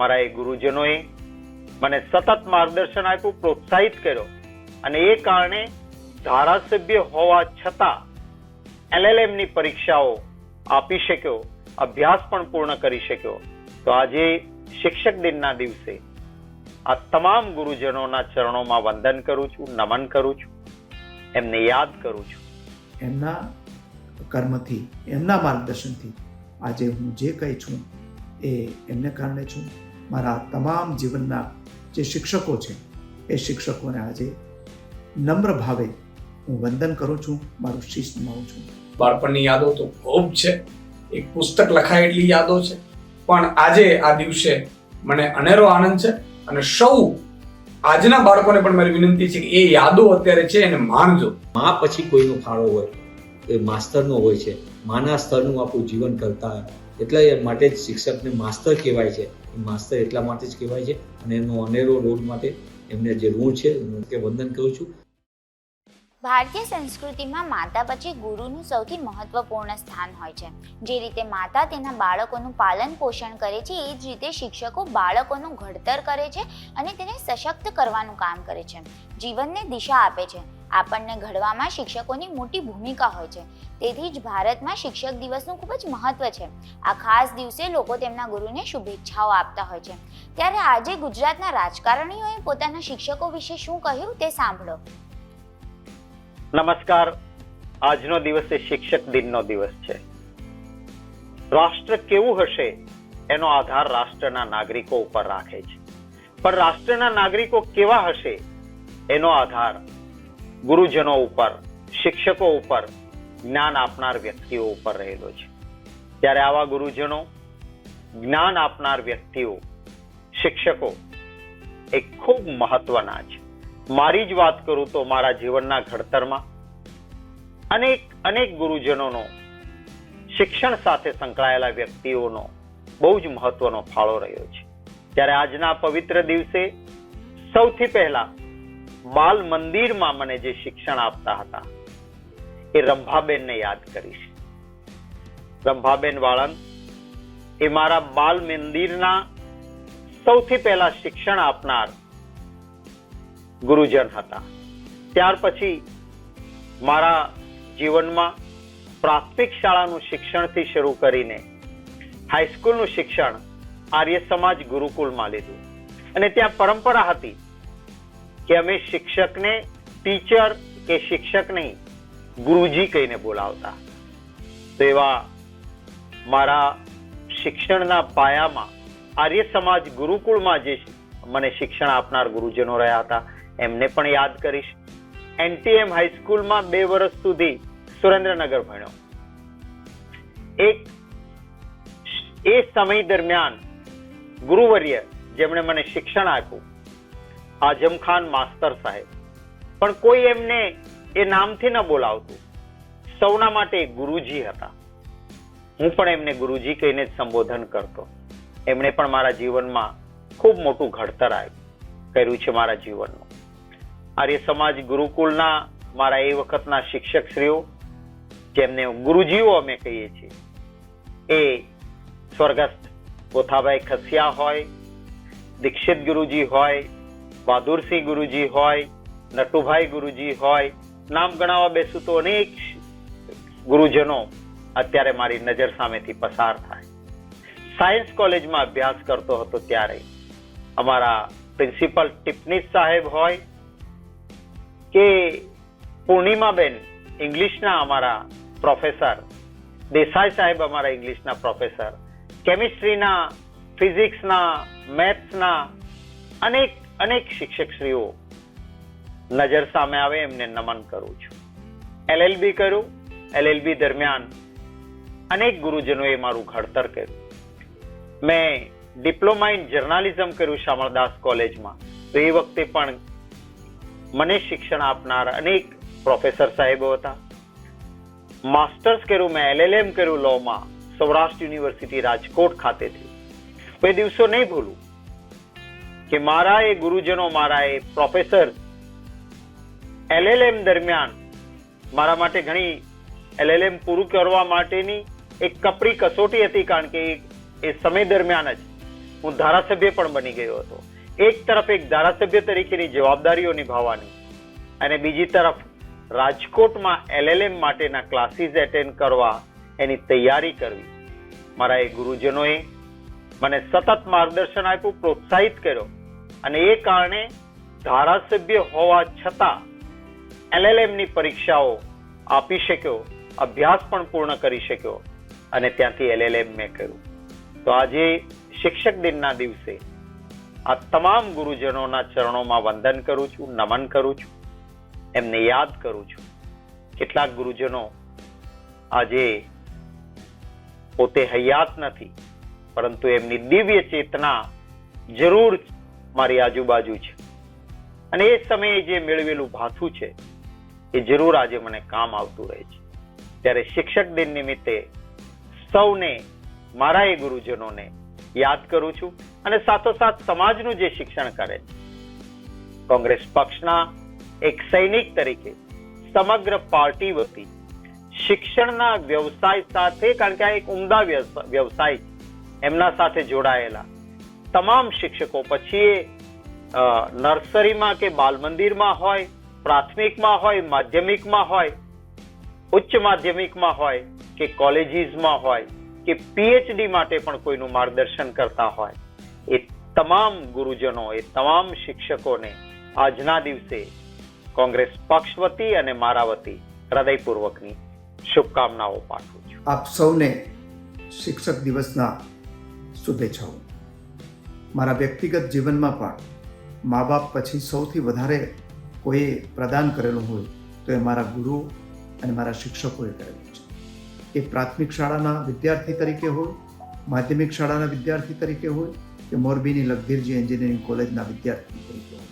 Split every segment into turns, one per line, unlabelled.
મારા એ ગુરુજનોએ મને સતત માર્ગદર્શન આપ્યું, પ્રોત્સાહિત કર્યો અને એ કારણે ધારાસભ્ય હોવા છતાં એલએલએમની પરીક્ષાઓ આપી શક્યો, અભ્યાસ પણ પૂર્ણ કરી શક્યો. તો આજે શિક્ષક દિનના દિવસે આ તમામ ગુરુજનોના ચરણોમાં વંદન કરું છું, નમન કરું છું, એમને યાદ કરું છું.
એમના કર્મથી, એમના માર્ગદર્શનથી આજે હું જે કંઈ છું એ એમને કારણે છું. મારા તમામ જીવનના જે શિક્ષકો છે એ શિક્ષકોને આજે નમ્ર ભાવે હું વંદન કરું છું મારું શીશ નમાવું છું.
બાળપણની યાદો તો ખૂબ છે. એક પુસ્તક લખાય એટલી યાદો છે. પણ આજે આ દિવસે મને અનેરો આનંદ છે અને સૌ આજના બાળકોને પણ મારી વિનંતી છે કે એ યાદો અત્યારે છે એને માણજો.
માં પછી કોઈનો ફાળો હોય એ માસ્તરનો હોય છે. માના સ્તરનું આપણું જીવન કરતા એટલે માટે જ શિક્ષકને માસ્તર કહેવાય છે. માસ્તર એટલા માટે જ કહેવાય છે અને એનો અનેરો રોડ માટે એમને જે ઋણ છે કે વંદન કરું છું.
ભારતીય સંસ્કૃતિમાં માતા પછી ગુરુનું સૌથી મહત્વપૂર્ણ સ્થાન હોય છે. જે રીતે માતા તેના બાળકોનું પાલન પોષણ કરે છે, એ જ રીતે શિક્ષકો બાળકોનું ઘડતર કરે છે અને તેને સશક્ત કરવાનું કામ કરે છે. જીવનને દિશા આપે છે. આપણને ઘડવામાં શિક્ષકોની મોટી ભૂમિકા હોય છે. તેથી જ ભારતમાં શિક્ષક દિવસનું ખૂબ જ મહત્વ છે. આ ખાસ દિવસે લોકો તેમના ગુરુને શુભેચ્છાઓ આપતા હોય છે. ત્યારે આજે ગુજરાતના રાજકારણીઓએ પોતાના શિક્ષકો વિશે શું કહ્યું તે સાંભળો.
નમસ્કાર. આજનો દિવસ એ શિક્ષક દિનનો દિવસ છે. રાષ્ટ્ર કેવું હશે એનો આધાર રાષ્ટ્રના નાગરિકો ઉપર રાખે છે. પણ રાષ્ટ્રના નાગરિકો કેવા હશે એનો આધાર ગુરુજનો ઉપર, શિક્ષકો ઉપર જ્ઞાન આપનાર વ્યક્તિઓ ઉપર રહેલો છે. ત્યારે આવા ગુરુજનો જ્ઞાન આપનાર વ્યક્તિઓ, શિક્ષકો એ ખૂબ મહત્વના છે. મારી જ વાત કરું તો મારા જીવનના ઘડતરમાં અનેક અનેક ગુરુજનોનો, શિક્ષણ સાથે સંકળાયેલા વ્યક્તિઓનો બહુ જ મહત્વનો ફાળો રહ્યો છે. ત્યારે આજના પવિત્ર દિવસે સૌથી પહેલા બાલ મંદિરમાં મને જે શિક્ષણ આપતા હતા, એ રંભાબેનને યાદ કરીશ. રંભાબેન વાળંદ, એ મારા બાલ મંદિરના સૌથી પહેલા શિક્ષણ આપનાર ગુરુજન હતા. ત્યાર પછી મારા જીવનમાં પ્રાથમિક શાળાનું શિક્ષણથી શરૂ કરીને હાઈસ્કૂલનું શિક્ષણ આર્ય સમાજ ગુરુકુળમાં લીધું. અને ત્યાં પરંપરા હતી કે અમે શિક્ષકને ટીચર કે શિક્ષક નહીં, ગુરુજી કહીને બોલાવતા. તો એવા મારા શિક્ષણના પાયામાં આર્ય સમાજ ગુરુકુળમાં જે મને શિક્ષણ આપનાર ગુરુજનો રહ્યા હતા, એમને પણ યાદ કરીશ. એનટીએમ હાઈસ્કૂલમાં બે વર્ષ સુધી સુરેન્દ્રનગર ભણ્યો. એક એ સમય દરમિયાન ગુરુવર્ય, જેમણે મને શિક્ષણ આપ્યું આઝમ ખાન માસ્તર સાહેબ. પણ કોઈ એમને એ નામથી ન બોલાવતું. સૌના માટે ગુરુજી હતા. હું પણ એમને ગુરુજી કહીને જ સંબોધન કરતો. એમણે પણ મારા જીવનમાં ખૂબ મોટું ઘડતર આવ્યું કર્યું છે મારા જીવનનું. આર્ય સમાજ ગુરુકુળના મારા એ વખતના શિક્ષકશ્રીઓ, જેમને ગુરુજીઓ અમે કહીએ છીએ, એ સ્વર્ગસ્થ કોથાભાઈ ખસિયા હોય, દીક્ષિત ગુરુજી હોય બહાદુરસિંહ ગુરુજી હોય, નટુભાઈ ગુરુજી હોય, નામ ગણાવવા બેસું તો અનેક ગુરુજનો અત્યારે મારી નજર સામેથી પસાર થાય. સાયન્સ કોલેજમાં અભ્યાસ કરતો હતો ત્યારે. અમારા પ્રિન્સિપલ ટિપનીસ સાહેબ હોય કે પૂર્ણિમાબેન ઇંગ્લિશના અમારા પ્રોફેસર, દેસાઈ સાહેબ અમારા ઇંગ્લિશના પ્રોફેસર, કેમિસ્ટ્રીના ફિઝિક્સના, મેથ્સના અનેક અનેક શિક્ષકશ્રીઓ નજર સામે આવે, એમને નમન કરું છું. એલએલબી કર્યું. એલએલબી દરમિયાન અનેક ગુરુજનોએ મારું ઘડતર કર્યું. મેં ડિપ્લોમા ઇન જર્નાલિઝમ કર્યું શામળદાસ કોલેજમાં. તો એ વખતે પણ મને શિક્ષણ આપનાર અનેક પ્રોફેસર સાહેબો હતા. માસ્ટર્સ કર્યું, મેં એલએલએમ કર્યું, લોમાં સૌરાષ્ટ્ર યુનિવર્સિટી રાજકોટ ખાતેથી. એ દિવસો નહીં ભૂલું. કે મારા એ ગુરુજનો મારા એ પ્રોફેસર એલએલએમ દરમિયાન મારા માટે ઘણી એલએલએમ પૂરું કરવા માટેની એક કપરી કસોટી હતી, કારણ કે એ- સમય દરમિયાન જ હું ધારાસભ્ય પણ બની ગયો હતો. એક તરફ એક ધારાસભ્ય તરીકેની જવાબદારીઓ નિભાવવાની અને બીજી તરફ રાજકોટમાં એલએલએમ માટેના ક્લાસીસ એટેન્ડ કરવા એની તૈયારી કરવી. મારા એ ગુરુજનોએ મને સતત માર્ગદર્શન આપ્યું, પ્રોત્સાહિત કર્યો. અને એ કારણે ધારાસભ્ય હોવા છતાં એલએલએમની પરીક્ષાઓ આપી શક્યો, અભ્યાસ પણ પૂર્ણ કરી શક્યો અને ત્યાંથી એલએલએમ મેં કર્યું. તો આજે શિક્ષક દિનના દિવસે આ તમામ ગુરુજનોના ચરણોમાં વંદન કરું છું, નમન કરું છું, એમને યાદ કરું છું. કેટલાક ગુરુજનો આજે પોતે હયાત નથી, પરંતુ એમની દિવ્ય ચેતના જરૂર મારી આજુબાજુ છે. અને એ સમયે જે મેળવેલું ભાથું છે, એ જરૂર આજે મને કામ આવતું રહે છે. ત્યારે શિક્ષક દિન નિમિત્તે સૌને, મારા એ ગુરુજનોને યાદ કરું છું અને સાથોસાથ સમાજનું જે શિક્ષણ કરે છે. કોંગ્રેસ પક્ષના એક સૈનિક તરીકે સમગ્ર પાર્ટી વતી શિક્ષણના વ્યવસાય સાથે, કારણ કે આ એક ઉમદા વ્યવસ- વ્યવસાય એમના સાથે જોડાયેલા તમામ શિક્ષકો પછી નર્સરીમાં કે બાલ મંદિરમાં હોય, પ્રાથમિકમાં હોય, માધ્યમિકમાં હોય, ઉચ્ચ માધ્યમિકમાં હોય, કે કોલેજીસમાં હોય, કે પીએચડી માટે પણ કોઈનું માર્ગદર્શન કરતા હોય, એ તમામ ગુરુજનો, એ તમામ શિક્ષકોને આજના દિવસે કોંગ્રેસ પક્ષ વતી અને મારા વતી હૃદયપૂર્વકની શુભકામનાઓ પાઠવું છું.
આપ સૌને શિક્ષક દિવસના શુભેચ્છાઓ. મારા વ્યક્તિગત જીવનમાં પણ મા બાપ પછી સૌથી વધારે કોઈએ પ્રદાન કરેલું હોય તો એ મારા ગુરુ અને મારા શિક્ષકોએ કરેલું છે. એ પ્રાથમિક શાળાના વિદ્યાર્થી તરીકે હોય, માધ્યમિક શાળાના વિદ્યાર્થી તરીકે હોય, કે મોરબીની લગધીરજી એન્જિનિયરિંગ કોલેજના વિદ્યાર્થી તરીકે હોય.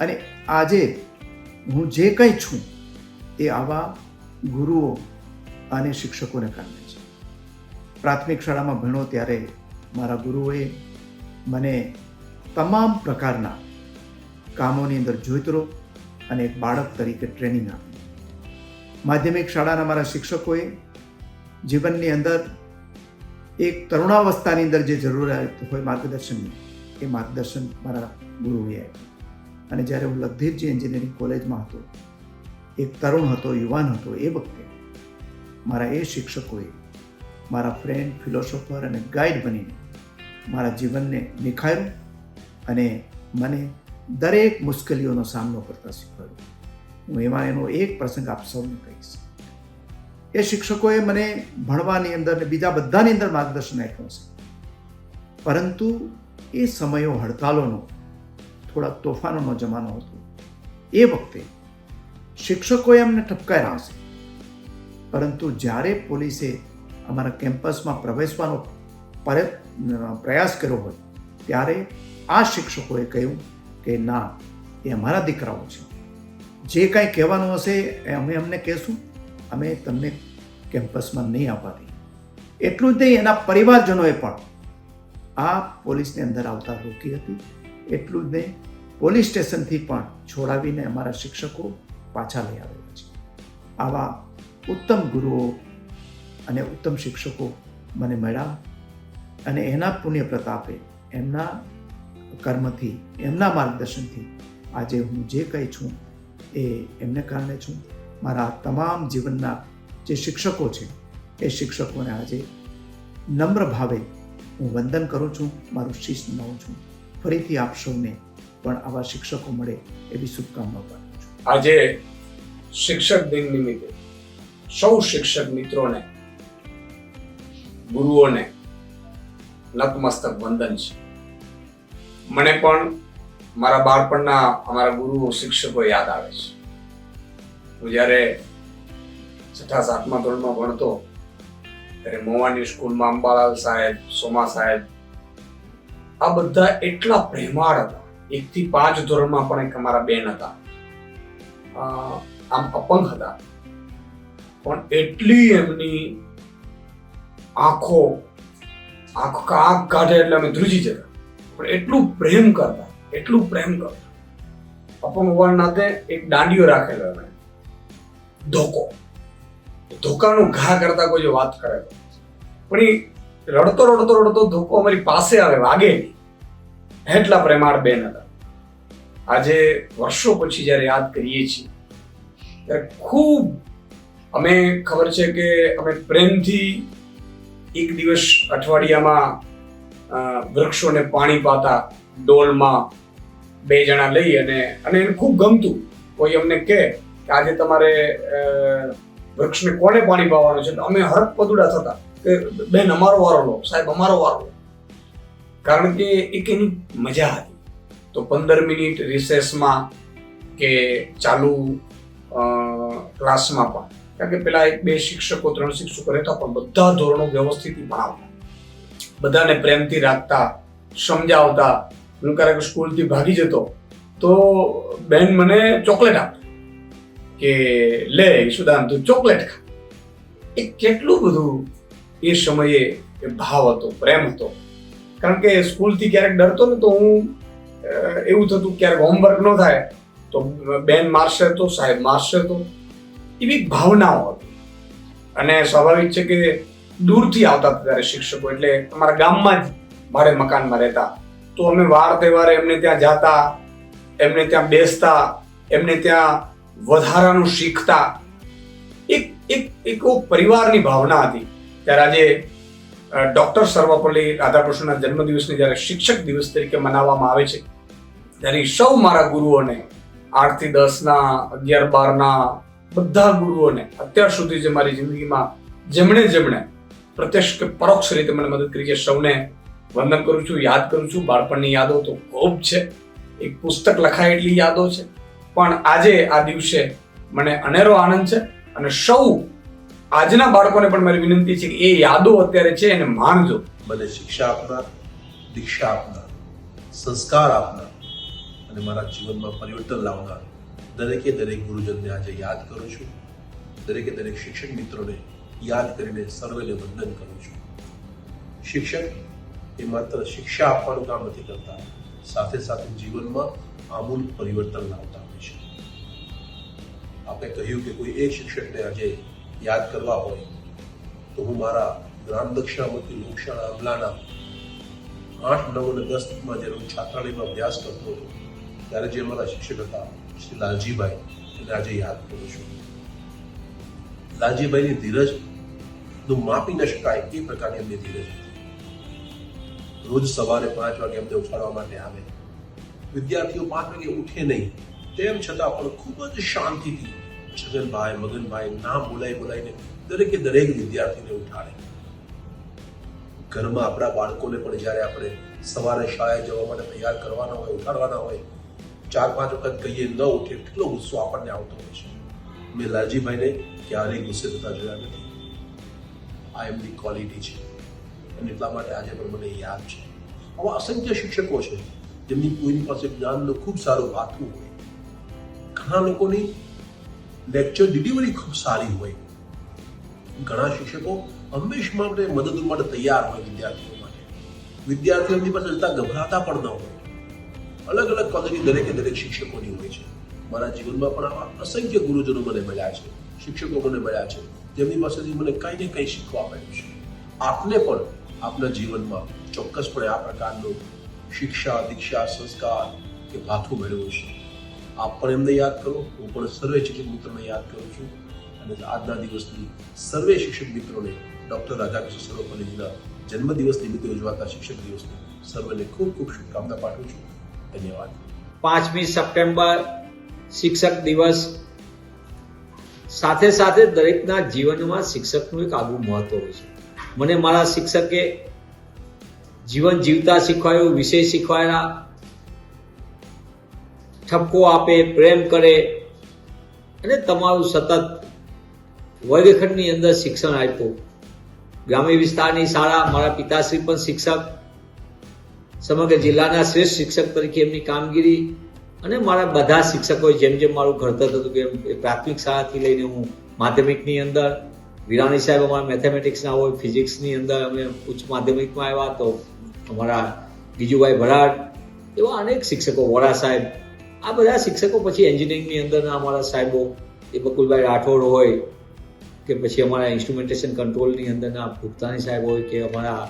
અને આજે હું જે કંઈ છું એ આવા ગુરુઓ અને શિક્ષકોને કારણે છે. પ્રાથમિક શાળામાં ભણો ત્યારે મારા ગુરુએ મને તમામ પ્રકારના કામોની અંદર જોઈતરો અને એક બાળક તરીકે ટ્રેનિંગ આપી. માધ્યમિક શાળાના મારા શિક્ષકોએ જીવનની અંદર એક તરુણાવસ્થાની અંદર જે જરૂરિયાત હોય માર્ગદર્શનની, એ માર્ગદર્શન મારા ગુરુએ આપ્યું. અને જ્યારે હું લગધીરજી એન્જિનિયરિંગ કોલેજમાં હતો, એક તરુણ હતો, યુવાન હતો, એ વખતે મારા એ શિક્ષકોએ મારા ફ્રેન્ડ ફિલોસોફર અને ગાઈડ બનીને મારા જીવનને નિખાર્યું અને મને દરેક મુશ્કેલીઓનો સામનો કરતા શીખવાડ્યું. હું એમાં એનો એક પ્રસંગ આપ સૌને કહીશ. એ શિક્ષકોએ મને ભણવાની અંદર ને બીજા બધાની અંદર માર્ગદર્શન આપ્યું છે. પરંતુ એ સમયો હડતાલોનો, થોડા તોફાનોનો જમાનો હતો. એ વખતે શિક્ષકોએ અમને ઠપકાર્યા હશે. પરંતુ જ્યારે પોલીસે અમારા કેમ્પસમાં પ્રવેશવાનો પર- પ્રયાસ કર્યો હોય, ત્યારે આ શિક્ષકોએ કહ્યું કે ના, એ અમારા દીકરાઓ છે. જે કાંઈ કહેવાનું હશે, એ અમે અમને કહેશું. અમે તમને કેમ્પસમાં નહીં આવવા દઈએ એટલું જ નહીં, એના પરિવારજનોએ પણ. આ પોલીસની અંદર આવતા રોકી હતી. એટલું જ નહીં, પોલીસ સ્ટેશનથી પણ છોડાવીને અમારા શિક્ષકો પાછા લઈ આવેલા છે. આવા ઉત્તમ ગુરુઓ અને ઉત્તમ શિક્ષકો મને મળ્યા. અને એના પુણ્ય પ્રતાપે એમના કર્મથી, એમના માર્ગદર્શનથી આજે હું જે કંઈ છું એ એમને કારણે છું. મારા તમામ જીવનના જે શિક્ષકો છે, એ શિક્ષકોને આજે નમ્ર ભાવે હું વંદન કરું છું, મારું શીશ નમાવું છું. ફરીથી આપ સૌને પણ આવા શિક્ષકો મળે એવી શુભકામનાઓ પાઠવું છું.
આજે શિક્ષક દિન નિમિત્તે સૌ શિક્ષક મિત્રોને, ગુરુઓને નતમસ્તક વંદન છે. મને પણ મારા બાળપણના અમારા ગુરુ શિક્ષકો યાદ આવે છે. હું જ્યારે છઠ્ઠા, સાતમા ધોરણમાં ભણતો, ત્યારે મોવાની સ્કૂલમાં અંબાલાલ સાહેબ, સોમા સાહેબ, આ બધા એટલા પ્રેમાળ હતા. એકથી પાંચ ધોરણમાં પણ એક અમારા બેન હતા. આમ અપંગ હતા. પણ એટલી એમની આંખો આંખ આંખ કાઢે એટલે અમે ધ્રુજી જતા. પણ એટલું પ્રેમ કરતા, એટલું પ્રેમ કરતા. અપંગ નાતે એક દાંડિયો રાખેલો એમણે. ધોકો. ધોકાનું ઘા કરતા કોઈ વાત કરે પણ એ રડતો રડતો રડતો ધોકો અમારી પાસે આવે, વાગે નહીં. એટલા પ્રેમાળ બેન હતા. આજે વર્ષો પછી જ્યારે યાદ કરીએ છીએ, ત્યારે ખૂબ અમે ખબર છે કે અમે પ્રેમથી એક દિવસ અઠવાડિયામાં વૃક્ષોને પાણી પાતા ડોલમાં બે જણા લઈ અને અને એને ખૂબ ગમતું. કોઈ અમને કહે કે આજે તમારે વૃક્ષને કોને પાણી પાવાનું છે? અમે હરક પદુડા થતા કે, બેન, અમારો વારો લો. સાહેબ, અમારો વારો લો. કારણ કે એક એની મજા હતી. તો પંદર મિનિટ રિસેસમાં કે ચાલુ ક્લાસમાં પણ કારણ કે પેલા એક બે શિક્ષકો, ત્રણ શિક્ષકો રહેતા પણ બધા ધોરણો વ્યવસ્થિત ભણાવતા. બધાને પ્રેમથી રાખતા, સમજાવતા. હું ક્યારેક સ્કૂલથી ભાગી જતો, તો બેન મને ચોકલેટ આપતી કે લે ઈશુદાન, તું ચોકલેટ ખા. એ કેટલું બધું એ સમયે એ ભાવ હતો, પ્રેમ હતો. કારણ કે સ્કૂલથી ક્યારેક ડરતો ને તો હું એવું થતું ક્યારેક હોમવર્ક ન થાય, તો બેન મારશે તો, સાહેબ મારશે તો. એવી ભાવનાઓ હતી. અને સ્વાભાવિક છે કે દૂરથી આવતા ત્યારે શિક્ષકો, એટલે અમારા ગામમાં જ ભાડે મકાનમાં રહેતા. તો અમે વાર તહેવારે એમને ત્યાં જાતા, એમને ત્યાં બેસતા, એમને ત્યાં વધારાનું શીખતા. એક એક એક પરિવારની ભાવના હતી. ત્યારે આજે ડૉક્ટર સર્વપલ્લી રાધાકૃષ્ણના જન્મદિવસને જ્યારે શિક્ષક દિવસ તરીકે મનાવવામાં આવે છે, ત્યારે સૌ મારા ગુરુઓને આઠથી દસના, અગિયાર બાર ના બધા ગુરુઓને અત્યાર સુધી જે મારી જિંદગીમાં જેમણે જેમણે પ્રત્યક્ષ કે પરોક્ષ રીતે મને મદદ કરી છે, સૌને વંદન કરું છું, યાદ કરું છું. બાળપણની યાદો તો ખૂબ છે. એક પુસ્તક લખાય એટલી યાદો છે. પણ આજે આ દિવસે મને અનેરો આનંદ છે અને સૌ આજના બાળકોને પણ મારી વિનંતી છે કે એ યાદો અત્યારે છે એને માણજો.
મને શિક્ષા આપનાર, દીક્ષા આપનાર, સંસ્કાર આપનાર અને મારા જીવનમાં પરિવર્તન લાવનાર દરેકે દરેક ગુરુજનને આજે યાદ કરું છું. દરેકે દરેક શિક્ષક મિત્રોને યાદ કરીને સર્વેને વંદન કરું છું. શિક્ષક એ માત્ર શિક્ષા આપવાનું કામ નથી કરતા, સાથે સાથે જીવનમાં આમૂલ પરિવર્તન લાવતા હોય છે. આપણે કહ્યું કે કોઈ એક શિક્ષકને આજે યાદ કરવા હોય, તો હું મારા ગ્રામ દક્ષિણામૂર્તિ લોકશાળા અમલાના આઠ, નવ અને દસમાં જ્યારે હું છાત્રાલયમાં અભ્યાસ કરતો હતો, ત્યારે જે અમારા શિક્ષક હતા શ્રી લાલજીભાઈ એને આજે યાદ કરું છું. લાલજીભાઈની ધીરજનું માપી ન શકાય એ પ્રકારની એમની ધીરજ હતી. રોજ સવારે પાંચ વાગે એમને ઉઠાડવા માટે આવે. વિદ્યાર્થીઓ પાંચ વાગે ઉઠે નહીં. તેમ છતાં પણ ખૂબ જ શાંતિથી છગનભાઈ મગનભાઈ નામ બોલાઈ બોલાઈને દરેકે દરેક વિદ્યાર્થીને ઉઠાડે. ઘરમાં આપણા બાળકોને પણ જ્યારે આપણે સવારે શાળાએ જવા માટે તૈયાર કરવાના હોય, ઉઠાડવાના હોય ચાર પાંચ વખત કહીએ, ન કેટલો ગુસ્સો આપણને આવતો હોય છે. મેં લાલજીભાઈને ક્યારેય ગુસ્સે થતા જોયા નથી. આ એમની ક્વોલિટી છે. અને એટલા માટે આજે પણ મને યાદ છે. આવા અસંખ્ય શિક્ષકો છે, જેમની કોઈની પાસે જ્ઞાનનું ખૂબ સારું વાતું હોય. ઘણા લોકોની લેક્ચર ડિલિવરી ખૂબ સારી હોય. ઘણા શિક્ષકો હંમેશા માટે મદદ માટે તૈયાર હોય વિદ્યાર્થીઓ માટે. વિદ્યાર્થીઓ એમની પાસે જતા ગભરાતા પણ ન હોય. અલગ અલગ ક્વોલિટી દરેકે દરેક શિક્ષકોની હોય છે. મારા જીવનમાં પણ આવા અસંખ્ય ગુરુજનો મને મળ્યા છે, શિક્ષકો મને મળ્યા છે. જેમની પાસેથી મને કંઈ ને કંઈ શીખવા મળ્યું છે. આપને પણ આપના જીવનમાં ચોક્કસપણે આ પ્રકારનો શિક્ષા, દીક્ષા, સંસ્કાર કે ભાથું મેળવ્યું છે આપ પણ એમને યાદ કરો. હું પણ સર્વે શિક્ષક મિત્રોને યાદ કરું છું. અને આજના દિવસની સર્વે શિક્ષક મિત્રોને ડૉક્ટર રાધાકૃષ્ણ સર્વપલ્લીજીના જન્મદિવસ નિમિત્તે ઉજવાતા શિક્ષક દિવસની સર્વેને ખૂબ ખૂબ શુભકામના પાઠવું છું. ધન્યવાદ.
પાંચમી સપ્ટેમ્બર શિક્ષક દિવસ. સાથે સાથે દરેકના જીવનમાં શિક્ષકનું એક આગવું મહત્વ હોય છે. મને મારા શિક્ષકે જીવન જીવતા શીખવાયું, વિષય શીખવાયેલા ઠપકો આપે, પ્રેમ કરે અને તમારું સતત વર્ગખંડની અંદર શિક્ષણ આપ્યું. ગ્રામ્ય વિસ્તારની શાળા, મારા પિતાશ્રી પણ શિક્ષક સમગ્ર જિલ્લાના શ્રેષ્ઠ શિક્ષક તરીકે એમની કામગીરી અને મારા બધા શિક્ષકોએ જેમ જેમ મારું ઘડતર થતું કે પ્રાથમિક શાળાથી લઈને હું માધ્યમિકની અંદર, વિરાણી સાહેબ અમારા મેથેમેટિક્સના હોય, ફિઝિક્સની અંદર અમે ઉચ્ચ માધ્યમિકમાં આવ્યા તો અમારા ગીજુભાઈ ભરાડ એવા અનેક શિક્ષકો, વોરા સાહેબ, આ બધા શિક્ષકો પછી એન્જિનિયરિંગની અંદરના અમારા સાહેબો, એ બકુલભાઈ રાઠોડ હોય કે પછી અમારા ઇન્સ્ટ્રુમેન્ટેશન કંટ્રોલની અંદરના ભૂપતાની સાહેબ હોય કે અમારા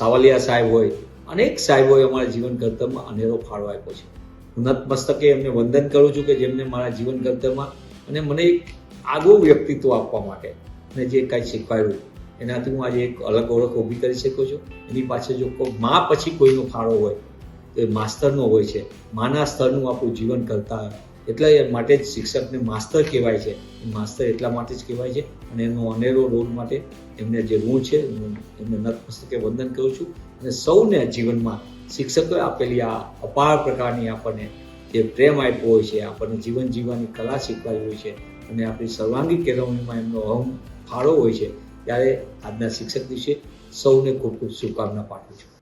સાવલિયા સાહેબ હોય અનેક સાહેબોએ અમારા જીવન કર્તવ્યમાં અનેરો ફાળો આપ્યો છે. હું નતમસ્તકે એમને વંદન કરું છું કે જેમને મારા જીવન કર્તવ્યમાં અને મને એક આગવું વ્યક્તિત્વ આપવા માટે અને જે કાંઈ શીખવાડ્યું, એનાથી હું આજે એક અલગ ઓળખ ઊભી કરી શકું છું. એની પાછળ જો કોઈ મા પછી કોઈનો ફાળો હોય, તો એ માસ્તરનો હોય છે. માના સ્તરનું આપણું જીવન કરતા એટલા માટે જ શિક્ષકને માસ્તર કહેવાય છે. માસ્તર એટલા માટે જ કહેવાય છે અને એનો અનેરો રોલ માટે એમને જે ઋણ છે એમને નતમસ્તકે વંદન કરું છું. અને સૌને જીવનમાં શિક્ષકોએ આપેલી આ અપાર પ્રકારની આપણને જે પ્રેમ આપ્યો હોય છે, આપણને જીવન જીવવાની કલા શીખવાડી હોય છે અને આપણી સર્વાંગી કેળવણીમાં એમનો અહમ ફાળો હોય છે, ત્યારે આજના શિક્ષક દિવસે સૌને ખૂબ ખૂબ શુભકામના પાઠવું છું.